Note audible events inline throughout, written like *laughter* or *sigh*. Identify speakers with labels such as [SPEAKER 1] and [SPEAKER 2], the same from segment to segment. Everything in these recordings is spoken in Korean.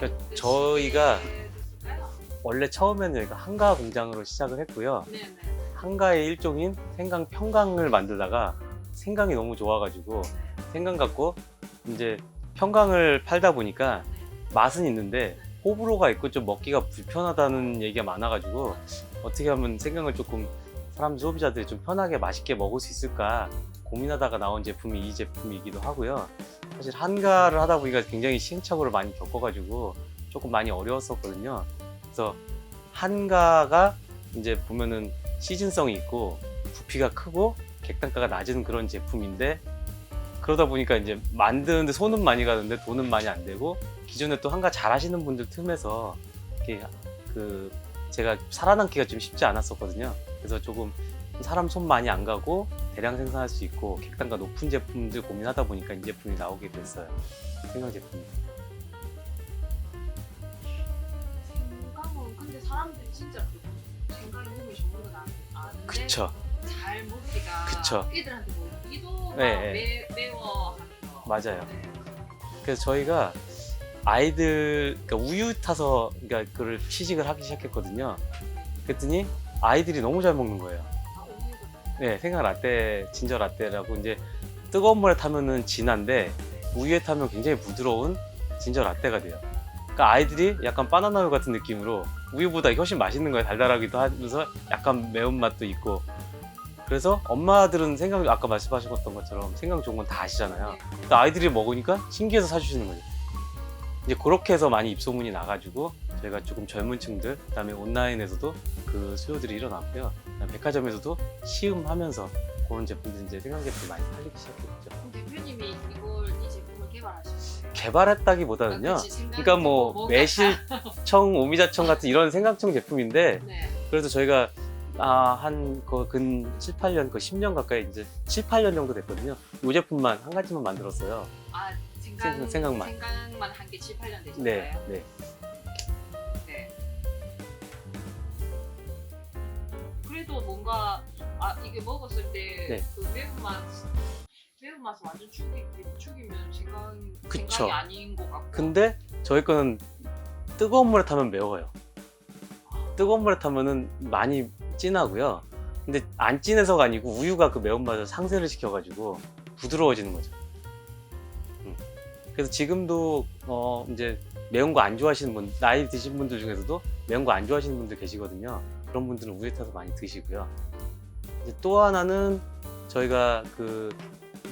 [SPEAKER 1] 그러니까 저희가 원래 처음에는 저희가 한가 공장으로 시작을 했고요. 한가의 일종인 생강 평강을 만들다가 생강이 너무 좋아가지고 생강 갖고 이제 평강을 팔다 보니까 맛은 있는데 호불호가 있고 좀 먹기가 불편하다는 얘기가 많아가지고 어떻게 하면 생강을 조금 사람 소비자들이 좀 편하게 맛있게 먹을 수 있을까 고민하다가 나온 제품이 이 제품이기도 하고요. 사실 한가를 하다 보니까 굉장히 시행착오를 많이 겪어가지고 조금 많이 어려웠었거든요. 그래서 한가가 이제 보면은 시즌성이 있고 부피가 크고 객단가가 낮은 그런 제품인데 그러다 보니까 이제 만드는데 손은 많이 가는데 돈은 많이 안 되고 기존에 또 한가 잘 하시는 분들 틈에서 이렇게 그 제가 살아남기가 좀 쉽지 않았었거든요. 그래서 조금 사람 손 많이 안 가고 대량 생산할 수 있고 객단가 높은 제품들 고민하다 보니까 이 제품이 나오게 됐어요. 생강 제품이.
[SPEAKER 2] 생강은 근데 사람들이 진짜 그 생강이 몸에 좋은 건 아- 아는데
[SPEAKER 1] 그쵸.
[SPEAKER 2] 잘 먹기가
[SPEAKER 1] 그쵸.
[SPEAKER 2] 애들한테 먹기도
[SPEAKER 1] 네,
[SPEAKER 2] 막
[SPEAKER 1] 네.
[SPEAKER 2] 매, 매워하면서
[SPEAKER 1] 맞아요.
[SPEAKER 2] 네.
[SPEAKER 1] 그래서 저희가 아이들 그러니까 우유 타서 그러니까 그를 시식을 하기 시작했거든요. 그랬더니 아이들이 너무 잘 먹는 거예요. 네, 생강 라떼, 진저 라떼라고 이제 뜨거운 물에 타면은 진한데 우유에 타면 굉장히 부드러운 진저 라떼가 돼요. 그러니까 아이들이 약간 바나나 우유 같은 느낌으로 우유보다 훨씬 맛있는 거예요. 달달하기도 하면서 약간 매운맛도 있고. 그래서 엄마들은 생강 아까 말씀하셨던 것처럼 생강 좋은 건 다 아시잖아요. 근데 아이들이 먹으니까 신기해서 사주시는 거죠. 이제 그렇게 해서 많이 입소문이 나가지고 저희가 조금 젊은 층들, 그다음에 온라인에서도 그 수요들이 일어났고요. 그다음에 백화점에서도 시음하면서 그런 제품들 이제 생강 제품 많이 팔리기 시작했죠.
[SPEAKER 2] 그럼 대표님이 이걸 이 제품을 개발하신 거예요?
[SPEAKER 1] 개발했다기보다는요.
[SPEAKER 2] 아, 그치,
[SPEAKER 1] 그러니까 뭐
[SPEAKER 2] 뭔가-
[SPEAKER 1] 매실청, *laughs* 오미자청 같은 이런 생강청 제품인데
[SPEAKER 2] 네.
[SPEAKER 1] 그래서 저희가 아, 한근 7, 8년, 그 10년 가까이 이제 7, 8년 정도 됐거든요. 이 제품만 한 가지만 만들었어요.
[SPEAKER 2] 아 생강
[SPEAKER 1] 생- 생강만.
[SPEAKER 2] 생강만 한 게 7, 8년 되신
[SPEAKER 1] 네,
[SPEAKER 2] 거예요?
[SPEAKER 1] 네.
[SPEAKER 2] 네. 그래도 뭔가 아 이게 먹었을 때
[SPEAKER 1] 네.
[SPEAKER 2] 그 매운맛 매운맛을 완전 죽이 죽이면 생강
[SPEAKER 1] 그쵸.
[SPEAKER 2] 생강이 아닌 것 같고.
[SPEAKER 1] 근데 저희 거는 뜨거운 물에 타면 매워요. 뜨거운 물에 타면은 많이 진하고요. 근데 안 진해서가 아니고 우유가 그 매운맛을 상쇄를 시켜가지고 부드러워지는 거죠. 음. 그래서 지금도 어 이제 매운 거 안 좋아하시는 분, 나이 드신 분들 중에서도 매운 거 안 좋아하시는 분들 계시거든요. 그런 분들은 우유에 타서 많이 드시고요. 이제 또 하나는 저희가 그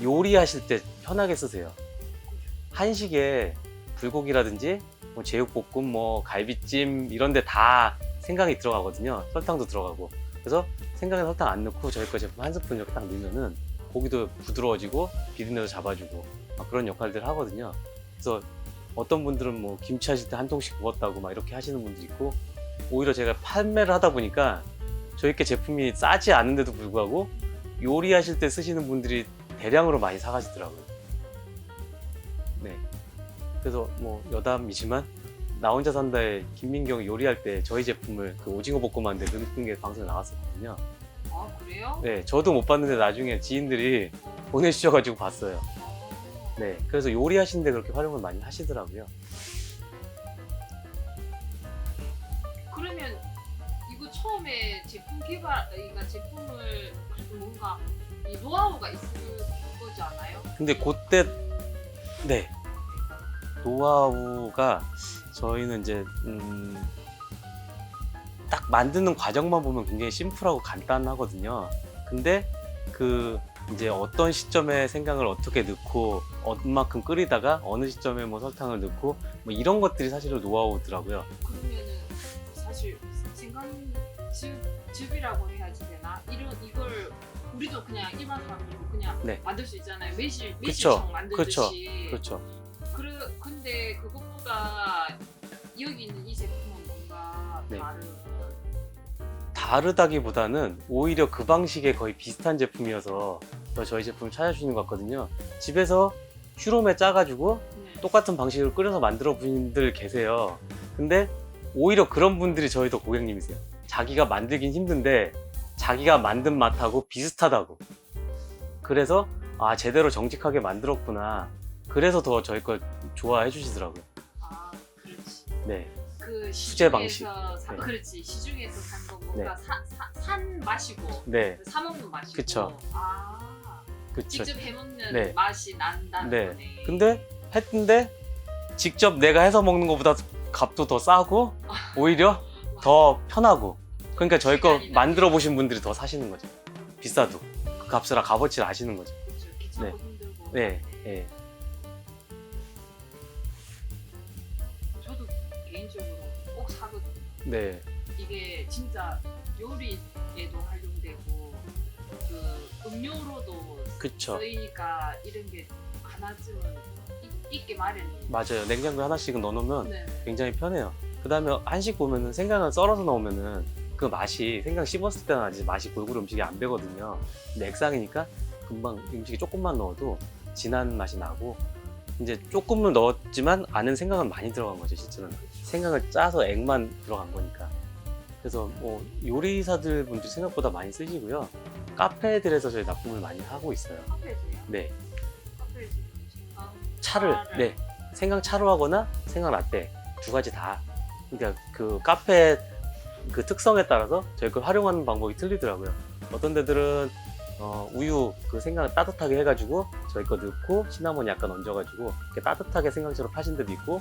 [SPEAKER 1] 요리하실 때 편하게 쓰세요. 한식에 불고기라든지 뭐 제육볶음, 뭐 갈비찜 이런 데 다 생강이 들어가거든요. 설탕도 들어가고. 그래서 생강에 설탕 안 넣고 저희 거 제품 한 스푼 이렇게 딱 넣으면은 고기도 부드러워지고 비린내도 잡아주고 막 그런 역할들을 하거든요. 그래서 어떤 분들은 뭐 김치 하실 때 한 통씩 먹었다고 막 이렇게 하시는 분도 있고 오히려 제가 판매를 하다 보니까 저희 게 제품이 싸지 않은데도 불구하고 요리하실 때 쓰시는 분들이 대량으로 많이 사가시더라고요. 네. 그래서 뭐 여담이지만 나 혼자 산다에 김민경 요리할 때 저희 제품을 그 오징어 볶음한데 넣는 게 방송에 나왔었거든요.
[SPEAKER 2] 아 그래요?
[SPEAKER 1] 네, 저도 못 봤는데 나중에 지인들이 보내주셔가지고 봤어요.
[SPEAKER 2] 어.
[SPEAKER 1] 네, 그래서 요리하시는데 그렇게 활용을 많이 하시더라고요.
[SPEAKER 2] 처음에 제품 개발, 그러니까 제품을 뭔가 이 노하우가 있을 거지 않아요?
[SPEAKER 1] 근데 그때 네 노하우가 저희는 이제 음, 딱 만드는 과정만 보면 굉장히 심플하고 간단하거든요. 근데 그 이제 어떤 시점에 생강을 어떻게 넣고 얼만큼 끓이다가 어느 시점에 뭐 설탕을 넣고 뭐 이런 것들이 사실은 노하우더라고요.
[SPEAKER 2] 그러면은 사실 생강 즙 즙이라고 해야지 되나? 이런 이걸 우리도 그냥 일반 사람들도 그냥
[SPEAKER 1] 네.
[SPEAKER 2] 만들 수 있잖아요. 매실. 매실청 만들듯이.
[SPEAKER 1] 그렇죠.
[SPEAKER 2] 그래 근데 그것보다 여기 있는 이 제품은 뭔가
[SPEAKER 1] 네.
[SPEAKER 2] 다른.
[SPEAKER 1] 다르다기보다는 오히려 그 방식에 거의 비슷한 제품이어서 더 저희 제품을 찾아주시는 것 같거든요. 집에서 슈롬에 짜가지고
[SPEAKER 2] 네.
[SPEAKER 1] 똑같은 방식으로 끓여서 만들어 본 분들 계세요. 근데 오히려 그런 분들이 저희 더 고객님이세요. 자기가 만들긴 힘든데 자기가 만든 맛하고 비슷하다고. 그래서 아 제대로 정직하게 만들었구나. 그래서 더 저희 걸 좋아해 주시더라고요.
[SPEAKER 2] 아 그렇지.
[SPEAKER 1] 네,
[SPEAKER 2] 그
[SPEAKER 1] 수제 방식.
[SPEAKER 2] 사,
[SPEAKER 1] 네.
[SPEAKER 2] 그렇지 시중에서 산거 뭔가 사, 사, 산 맛이고
[SPEAKER 1] 네,
[SPEAKER 2] 사 먹는 맛이고
[SPEAKER 1] 그쵸.
[SPEAKER 2] 아
[SPEAKER 1] 그쵸.
[SPEAKER 2] 직접 해 먹는
[SPEAKER 1] 네.
[SPEAKER 2] 맛이 난다는
[SPEAKER 1] 네.
[SPEAKER 2] 거네
[SPEAKER 1] 근데 했는데 직접 내가 해서 먹는 것보다 값도 더 싸고 *laughs* 오히려 더 편하고 그러니까 저희 거 만들어 보신 분들이 더 사시는 거죠. 비싸도 그 값을 값어치를 아시는 거죠. 네. 네, 예.
[SPEAKER 2] 저도 개인적으로 꼭 사거든요
[SPEAKER 1] 네,
[SPEAKER 2] 이게 진짜 요리에도 활용되고 그 음료로도
[SPEAKER 1] 그쵸.
[SPEAKER 2] 쓰이니까 이런 게 하나쯤은 있- 있게 마련이
[SPEAKER 1] 맞아요. 냉장고에 하나씩은 넣어놓으면
[SPEAKER 2] 네.
[SPEAKER 1] 굉장히 편해요. 그 다음에 한식 보면은 생강을 썰어서 넣으면은 그 맛이 생강 씹었을 때는 아직 맛이 골고루 음식이 안 배거든요. 근데 액상이니까 금방 음식이 조금만 넣어도 진한 맛이 나고 이제 조금은 넣었지만 안은 생강은 많이 들어간 거죠, 실제로는. 생강을 짜서 액만 들어간 거니까. 그래서 뭐 요리사들 분들 생각보다 많이 쓰시고요. 카페들에서 저희 납품을 많이 하고 있어요.
[SPEAKER 2] 카페에서요?
[SPEAKER 1] 네.
[SPEAKER 2] 카페에서
[SPEAKER 1] 차를
[SPEAKER 2] 차를.
[SPEAKER 1] 네 생강 차로 하거나 생강 라떼 두 가지 다 그러니까 그 카페 그 특성에 따라서 저희 걸 활용하는 방법이 틀리더라고요 어떤 데들은 어, 우유 그 생강을 따뜻하게 해가지고 저희 거 넣고 시나몬 약간 얹어가지고 이렇게 따뜻하게 생강처럼 하신 데도 있고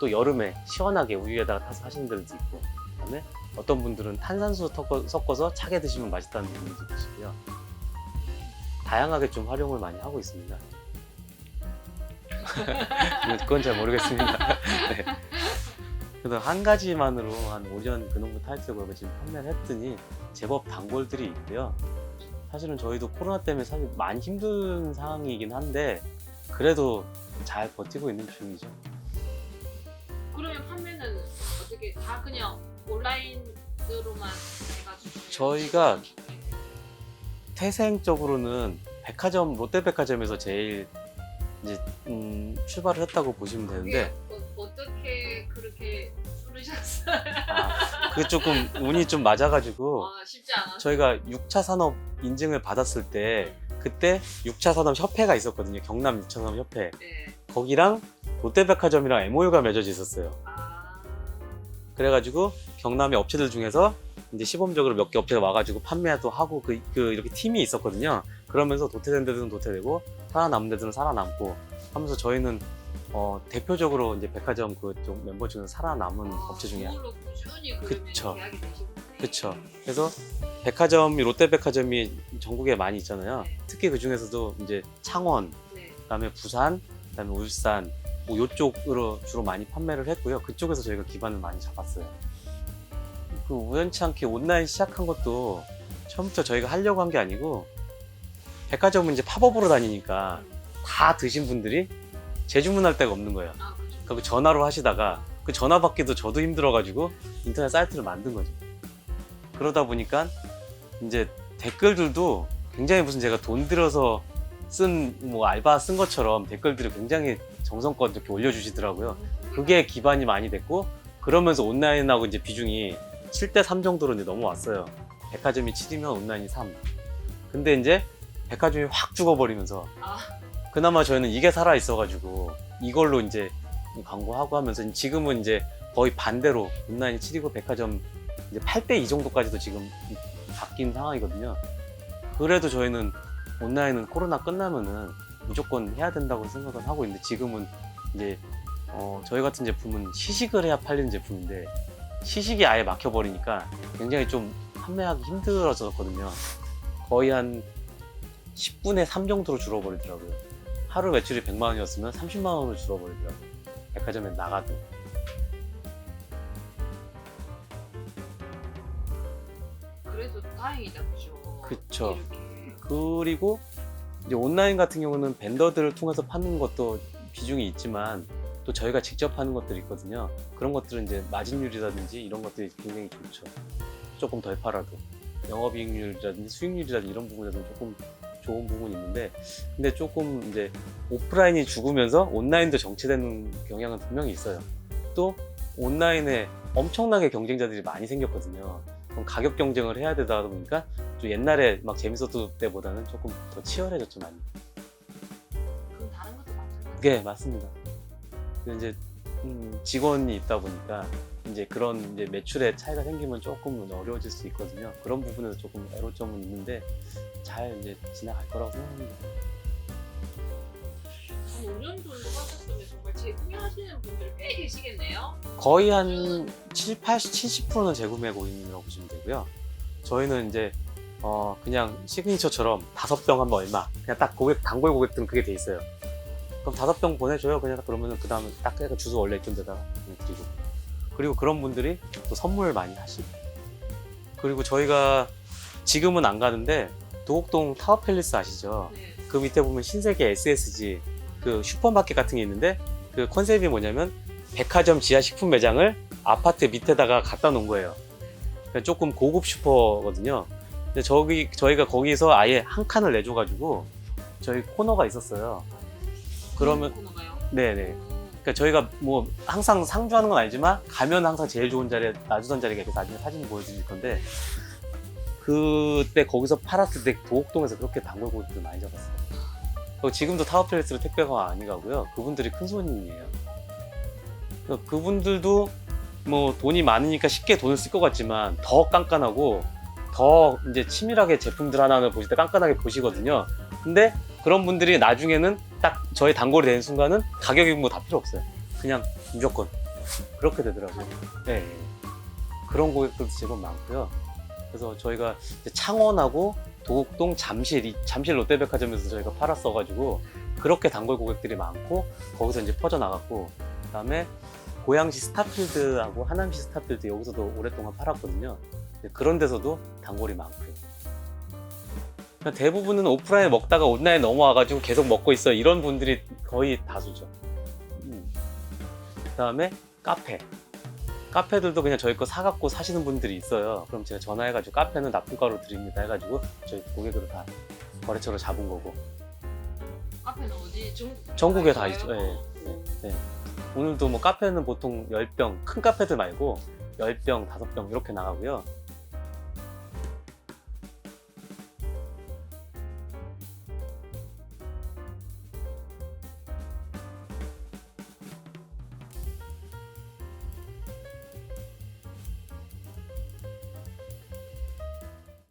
[SPEAKER 1] 또 여름에 시원하게 우유에다가 타서 하시는 데도 있고 그다음에 어떤 분들은 탄산수 섞어- 섞어서 차게 드시면 맛있다는 분들도 계시고요 다양하게 좀 활용을 많이 하고 있습니다 *laughs* 그건 잘 모르겠습니다. *laughs* 네. 그래서 한 가지만으로 한 5년 근홍부 타이틀곡을 지금 판매를 했더니 제법 단골들이 있고요. 사실은 저희도 코로나 때문에 사실 많이 힘든 상황이긴 한데 그래도 잘 버티고 있는 중이죠.
[SPEAKER 2] 그러면 판매는 어떻게 다 그냥 온라인으로만 해가지고
[SPEAKER 1] 저희가 태생적으로는 백화점 롯데백화점에서 제일 이제 음, 출발을 했다고 보시면 되는데
[SPEAKER 2] 그게
[SPEAKER 1] 조금 운이 좀 맞아가지고
[SPEAKER 2] 아, 쉽지.
[SPEAKER 1] 저희가 6차 산업 인증을 받았을 때 그때 6차 산업 협회가 있었거든요. 경남 6차 산업 협회.
[SPEAKER 2] 네.
[SPEAKER 1] 거기랑 롯데백화점이랑 MOU가 맺어져 있었어요.
[SPEAKER 2] 아,
[SPEAKER 1] 그래가지고 경남의 업체들 중에서 이제 시범적으로 몇 개 업체가 와가지고 판매도 하고 그, 그 이렇게 팀이 있었거든요. 그러면서 도태된 데들은 도태되고 살아남은 데들은 살아남고 하면서 저희는 어, 대표적으로 이제 백화점 그쪽 멤버 중에 살아남은
[SPEAKER 2] 아,
[SPEAKER 1] 업체 중에
[SPEAKER 2] 그걸로 꾸준히 그러면
[SPEAKER 1] 그쵸.
[SPEAKER 2] 계약이 되시고.
[SPEAKER 1] 그쵸. 그래서 백화점이 롯데백화점이 전국에 많이 있잖아요.
[SPEAKER 2] 네.
[SPEAKER 1] 특히 그 중에서도 이제 창원,
[SPEAKER 2] 네.
[SPEAKER 1] 그다음에 부산, 그다음에 울산 뭐 요쪽으로 주로 많이 판매를 했고요. 그쪽에서 저희가 기반을 많이 잡았어요. 그 우연치 않게 온라인 시작한 것도 처음부터 저희가 하려고 한 게 아니고 백화점은 이제 팝업으로 다니니까 다 드신 분들이 재주문할 데가 없는 거예요.
[SPEAKER 2] 아, 그죠.
[SPEAKER 1] 그 전화로 하시다가 그 전화 받기도 저도 힘들어가지고 인터넷 사이트를 만든 거죠. 그러다 보니까 이제 댓글들도 굉장히 무슨 제가 돈 들여서 쓴 뭐 알바 쓴 것처럼 댓글들을 굉장히 정성껏 이렇게 올려주시더라고요. 그게 기반이 많이 됐고 그러면서 온라인하고 이제 비중이 7대 3 정도로 이제 넘어왔어요. 백화점이 7이면 온라인이 3. 근데 이제 백화점이 확 죽어버리면서
[SPEAKER 2] 아,
[SPEAKER 1] 그나마 저희는 이게 살아 있어가지고 이걸로 이제 광고하고 하면서 지금은 이제 거의 반대로 온라인이 7이고 백화점 이제 8대 2 정도까지도 지금 바뀐 상황이거든요. 그래도 저희는 온라인은 코로나 끝나면은 무조건 해야 된다고 생각을 하고 있는데 지금은 이제 어, 저희 같은 제품은 시식을 해야 팔리는 제품인데 시식이 아예 막혀버리니까 굉장히 좀 판매하기 힘들어졌거든요. 거의 한 10분의 3 정도로 줄어버리더라고요. 하루 매출이 100만 원이었으면 30만 원으로 줄어버리더라고요. 백화점에 나가도.
[SPEAKER 2] 그래도 다행이다, 그죠?
[SPEAKER 1] 그쵸.
[SPEAKER 2] 이렇게.
[SPEAKER 1] 그리고 이제 온라인 같은 경우는 벤더들을 통해서 파는 것도 비중이 있지만 또 저희가 직접 하는 것들이 있거든요. 그런 것들은 이제 마진율이라든지 이런 것들이 굉장히 좋죠. 조금 덜 팔아도 영업이익률이라든지 수익률이라든지 이런 부분에서는 조금 좋은 부분이 있는데 근데 조금 이제 오프라인이 죽으면서 온라인도 정체되는 경향은 분명히 있어요. 또 온라인에 엄청나게 경쟁자들이 많이 생겼거든요. 그럼 가격 경쟁을 해야 되다 보니까 좀 옛날에 막 재밌었던 때보다는 조금 더 치열해졌죠 많이.
[SPEAKER 2] 그럼 다른 것도 마찬가지.
[SPEAKER 1] 네 맞습니다. 근데 이제 음, 직원이 있다 보니까 이제 그런 이제 매출에 차이가 생기면 조금 어려워질 수 있거든요. 그런 부분에서 조금 애로점은 있는데 잘 이제 지나갈 거라고 생각합니다.
[SPEAKER 2] 한 5년 정도 하셨으면 정말 재구매하시는 분들 꽤 계시겠네요.
[SPEAKER 1] 거의 한 7, 80, 70%는 재구매 고객님이라고 보시면 되고요. 저희는 이제 어 그냥 시그니처처럼 다섯 병 하면 얼마 그냥 딱 고객 단골 고객들은 그게 돼 있어요. 그럼 다섯 병 보내줘요. 그냥 그러면은 그 다음에 딱 주소 원래 있던 데다가 그냥 드리고 그리고 그런 분들이 또 선물 많이 하시고 그리고 저희가 지금은 안 가는데 도곡동 타워팰리스 아시죠?
[SPEAKER 2] 네.
[SPEAKER 1] 그 밑에 보면 신세계 SSG 그 슈퍼마켓 같은 게 있는데 그 컨셉이 뭐냐면 백화점 지하 식품 매장을 아파트 밑에다가 갖다 놓은 거예요. 그러니까 조금 고급 슈퍼거든요. 근데 저기 저희가 거기서 아예 한 칸을 내줘가지고 저희 코너가 있었어요. 그러면
[SPEAKER 2] 코너가요?
[SPEAKER 1] 네네.
[SPEAKER 2] 음,
[SPEAKER 1] 그러니까 저희가 뭐 항상 상주하는 건 아니지만 가면 항상 제일 좋은 자리에 놔주던 자리가 이렇게 나중에 사진 보여드릴 건데 그때 거기서 팔았을 때 도곡동에서 그렇게 단골 고객들 많이 잡았어요. 그리고 지금도 타워팰리스로 택배가 많이 가고요. 그분들이 큰 손님이에요. 그분들도 뭐 돈이 많으니까 쉽게 돈을 쓸 것 같지만 더 깐깐하고 더 이제 치밀하게 제품들 하나하나 보실 때 깐깐하게 보시거든요. 근데 그런 분들이 나중에는 딱 저희 단골이 되는 순간은 가격이 뭐 다 필요 없어요. 그냥 무조건 그렇게 되더라고요. 네. 그런 고객들도 제법 많고요. 그래서 저희가 창원하고 도곡동 잠실, 이 잠실 롯데백화점에서 저희가 팔았어가지고 그렇게 단골 고객들이 많고 거기서 이제 퍼져나갔고 그다음에 고양시 스타필드하고 하남시 스타필드 여기서도 오랫동안 팔았거든요. 그런 데서도 단골이 많고요. 대부분은 오프라인에 먹다가 온라인에 넘어와가지고 계속 먹고 있어 이런 분들이 거의 다수죠. 음. 그 다음에 카페. 카페들도 그냥 저희 거 사갖고 사시는 분들이 있어요. 그럼 제가 전화해가지고 카페는 납품가로 드립니다 해가지고 저희 고객으로 다 거래처로 잡은 거고
[SPEAKER 2] 카페는 어디? 전,
[SPEAKER 1] 전국에 다
[SPEAKER 2] 있어요?
[SPEAKER 1] 있죠. 예. 네, 네. 오늘도 뭐 카페는 보통 10병, 큰 카페들 말고 10병, 5병 이렇게 나가고요.